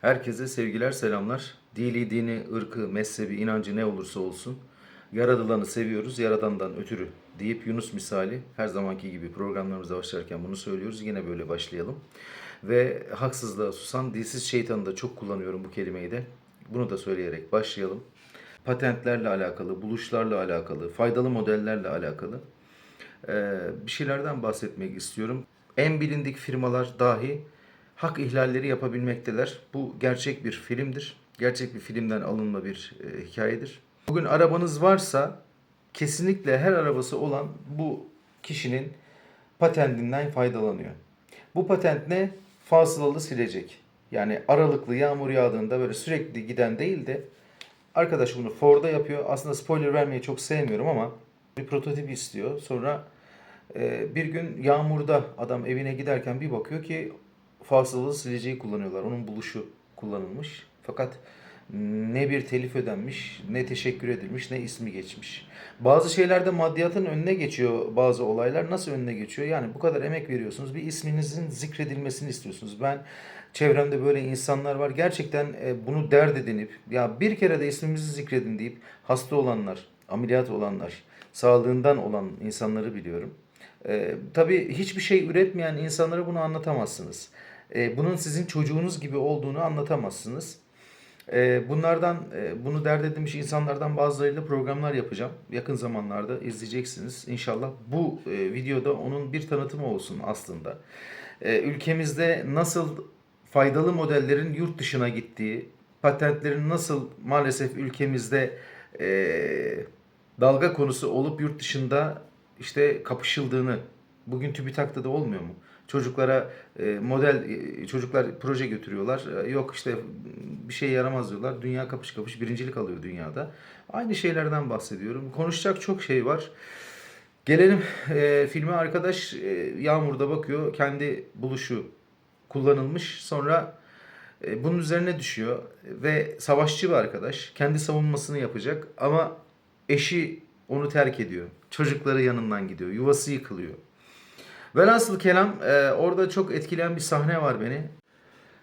Herkese sevgiler, selamlar. Dili, dini, ırkı, mezhebi, inancı ne olursa olsun yaradılanı seviyoruz, yaradandan ötürü deyip Yunus misali her zamanki gibi programlarımıza başlarken bunu söylüyoruz. Yine böyle başlayalım. Ve haksızlığa susan dilsiz şeytanı da çok kullanıyorum bu kelimeyi de. Bunu da söyleyerek başlayalım. Patentlerle alakalı, buluşlarla alakalı, faydalı modellerle alakalı bir şeylerden bahsetmek istiyorum. En bilindik firmalar dahi hak ihlalleri yapabilmekteler. Bu gerçek bir filmdir. Gerçek bir filmden alınma bir e, hikayedir. Bugün arabanız varsa kesinlikle her arabası olan bu kişinin patentinden faydalanıyor. Bu patent ne? Fasılalı silecek. Yani aralıklı yağmur yağdığında böyle sürekli giden değil de arkadaş bunu Ford'da yapıyor. Aslında spoiler vermeyi çok sevmiyorum ama bir prototip istiyor. Sonra e, bir gün yağmurda adam evine giderken bir bakıyor ki fasılalı sileceği kullanıyorlar. Onun buluşu kullanılmış. Fakat ne bir telif ödenmiş, ne teşekkür edilmiş, ne ismi geçmiş. Bazı şeylerde maddiyatın önüne geçiyor bazı olaylar. Nasıl önüne geçiyor? Yani bu kadar emek veriyorsunuz. Bir isminizin zikredilmesini istiyorsunuz. Ben çevremde böyle insanlar var. Gerçekten e, bunu dert edinip ya bir kere de ismimizi zikredin deyip hasta olanlar, ameliyat olanlar, sağlığından olan insanları biliyorum. E, tabii hiçbir şey üretmeyen insanlara bunu anlatamazsınız. E, bunun sizin çocuğunuz gibi olduğunu anlatamazsınız. E, bunlardan, e, bunu dert edinmiş insanlardan bazılarıyla programlar yapacağım. Yakın zamanlarda izleyeceksiniz. İnşallah bu e, videoda onun bir tanıtımı olsun aslında. E, ülkemizde nasıl faydalı modellerin yurt dışına gittiği, patentlerin nasıl maalesef ülkemizde e, dalga konusu olup yurt dışında işte kapışıldığını bugün TÜBİTAK'ta da olmuyor mu? Çocuklara e, model e, çocuklar proje götürüyorlar. E, yok işte bir şey yaramaz diyorlar. Dünya kapış kapış birincilik alıyor dünyada. Aynı şeylerden bahsediyorum. Konuşacak çok şey var. Gelelim e, filme arkadaş e, Yağmur'da bakıyor. Kendi buluşu kullanılmış. Sonra e, bunun üzerine düşüyor ve savaşçı bir arkadaş. Kendi savunmasını yapacak ama eşi onu terk ediyor. Çocukları yanından gidiyor. Yuvası yıkılıyor. Velhasıl kelam e, orada çok etkileyen bir sahne var beni.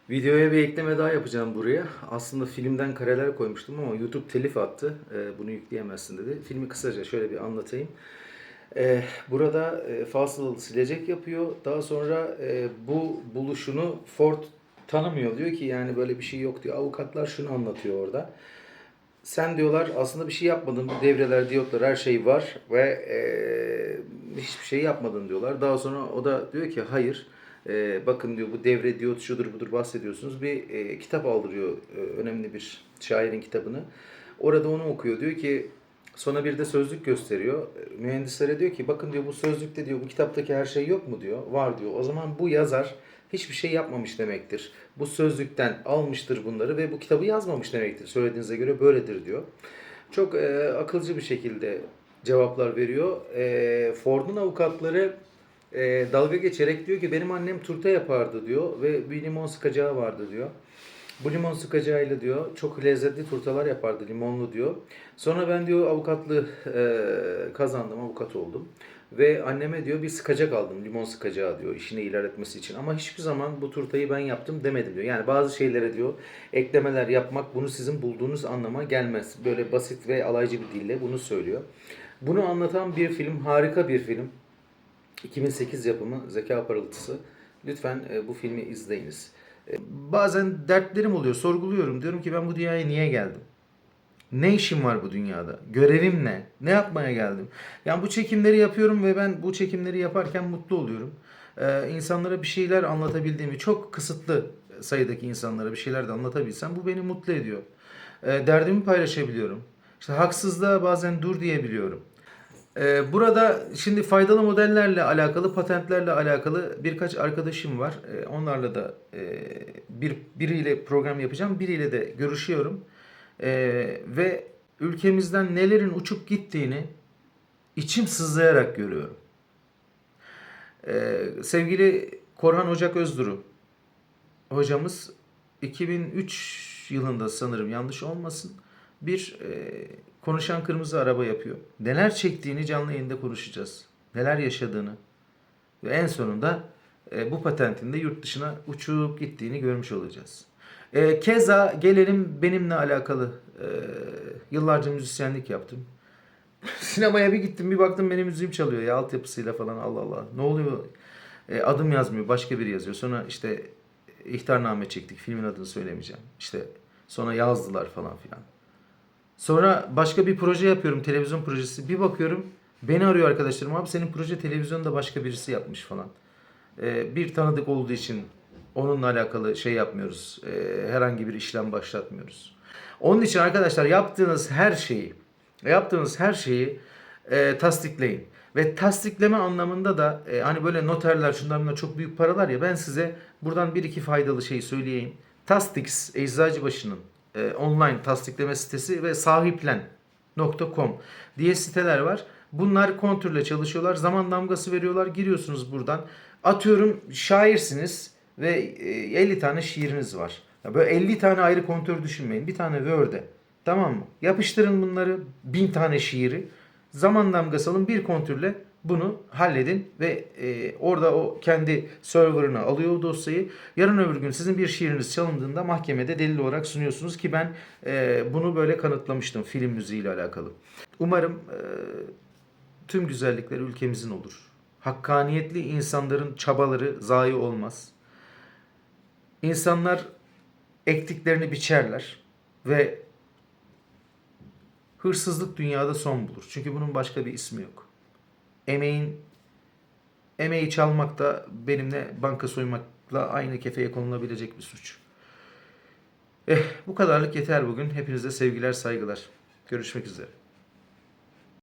Videoya bir ekleme daha yapacağım buraya. Aslında filmden kareler koymuştum ama YouTube telif attı. E, bunu yükleyemezsin dedi. Filmi kısaca şöyle bir anlatayım. E, burada e, fasılalı silecek yapıyor. Daha sonra e, bu buluşunu Ford tanımıyor. Diyor ki yani böyle bir şey yok diyor. Avukatlar şunu anlatıyor orada. Sen diyorlar aslında bir şey yapmadın. Bu devreler, diyotlar her şey var ve e, hiçbir şey yapmadın diyorlar. Daha sonra o da diyor ki hayır. e, bakın diyor bu devre diyot şudur budur bahsediyorsunuz. Bir e, kitap aldırıyor e, önemli bir şairin kitabını. Orada onu okuyor. Diyor ki sonra bir de sözlük gösteriyor. E, Mühendislere diyor ki bakın diyor bu sözlükte diyor bu kitaptaki her şey yok mu diyor. Var diyor. O zaman bu yazar hiçbir şey yapmamış demektir. Bu sözlükten almıştır bunları ve bu kitabı yazmamış demektir. Söylediğinize göre böyledir diyor. Çok e, akılcı bir şekilde cevaplar veriyor. E, Ford'un avukatları e, dalga geçerek diyor ki benim annem turta yapardı diyor ve bir limon sıkacağı vardı diyor. Bu limon sıkacağıyla diyor çok lezzetli turtalar yapardı limonlu diyor. Sonra ben diyor avukatlığı e, kazandım, avukat oldum. Ve anneme diyor bir sıkacak aldım, limon sıkacağı diyor işini ilerletmesi için. Ama hiçbir zaman bu turtayı ben yaptım demedim diyor. Yani bazı şeylere diyor eklemeler yapmak bunu sizin bulduğunuz anlama gelmez. Böyle basit ve alaycı bir dille bunu söylüyor. Bunu anlatan bir film, harika bir film. 2008 yapımı Zeka Parıltısı. Lütfen e, bu filmi izleyiniz. E, bazen dertlerim oluyor, sorguluyorum. Diyorum ki ben bu dünyaya niye geldim? Ne işim var bu dünyada? Görevim ne? Ne yapmaya geldim? Yani bu çekimleri yapıyorum ve ben bu çekimleri yaparken mutlu oluyorum. Ee, insanlara bir şeyler anlatabildiğimi, çok kısıtlı sayıdaki insanlara bir şeyler de anlatabilsem bu beni mutlu ediyor. Ee, derdimi paylaşabiliyorum. İşte haksızlığa bazen dur diyebiliyorum. Ee, burada şimdi faydalı modellerle alakalı, patentlerle alakalı birkaç arkadaşım var. Ee, onlarla da e, bir biriyle program yapacağım, biriyle de görüşüyorum. Ee, ve ülkemizden nelerin uçup gittiğini içim sızlayarak görüyorum. Ee, sevgili Korhan Ocak Özduru hocamız 2003 yılında sanırım yanlış olmasın bir e, konuşan kırmızı araba yapıyor. Neler çektiğini canlı yayında konuşacağız. Neler yaşadığını ve en sonunda e, bu patentinde yurt dışına uçup gittiğini görmüş olacağız. E, keza gelelim benimle alakalı. E, yıllarca müzisyenlik yaptım. Sinemaya bir gittim bir baktım benim müziğim çalıyor ya altyapısıyla falan Allah Allah. Ne oluyor? E, adım yazmıyor başka biri yazıyor. Sonra işte ihtarname çektik filmin adını söylemeyeceğim. İşte sonra yazdılar falan filan. Sonra başka bir proje yapıyorum televizyon projesi. Bir bakıyorum beni arıyor arkadaşlarım abi senin proje televizyonda başka birisi yapmış falan. E, bir tanıdık olduğu için onunla alakalı şey yapmıyoruz. E, herhangi bir işlem başlatmıyoruz. Onun için arkadaşlar yaptığınız her şeyi yaptığınız her şeyi e, tasdikleyin. Ve tasdikleme anlamında da e, hani böyle noterler bunlar çok büyük paralar ya ben size buradan bir iki faydalı şey söyleyeyim. Tastix Eczacıbaşı'nın e, online tasdikleme sitesi ve sahiplen.com diye siteler var. Bunlar kontürle çalışıyorlar. Zaman damgası veriyorlar. Giriyorsunuz buradan. Atıyorum şairsiniz ve e, 50 tane şiiriniz var. Ya Böyle 50 tane ayrı kontör düşünmeyin. Bir tane Word'e. Tamam mı? Yapıştırın bunları. Bin tane şiiri. Zaman damgası alın. Bir kontürle bunu halledin ve e, orada o kendi serverına alıyor o dosyayı. Yarın öbür gün sizin bir şiiriniz çalındığında mahkemede delil olarak sunuyorsunuz ki ben e, bunu böyle kanıtlamıştım film müziğiyle alakalı. Umarım e, tüm güzellikler ülkemizin olur. Hakkaniyetli insanların çabaları zayi olmaz. İnsanlar ektiklerini biçerler ve hırsızlık dünyada son bulur. Çünkü bunun başka bir ismi yok. Emeğin emeği çalmak da benimle banka soymakla aynı kefeye konulabilecek bir suç. Eh bu kadarlık yeter bugün. Hepinize sevgiler, saygılar. Görüşmek üzere.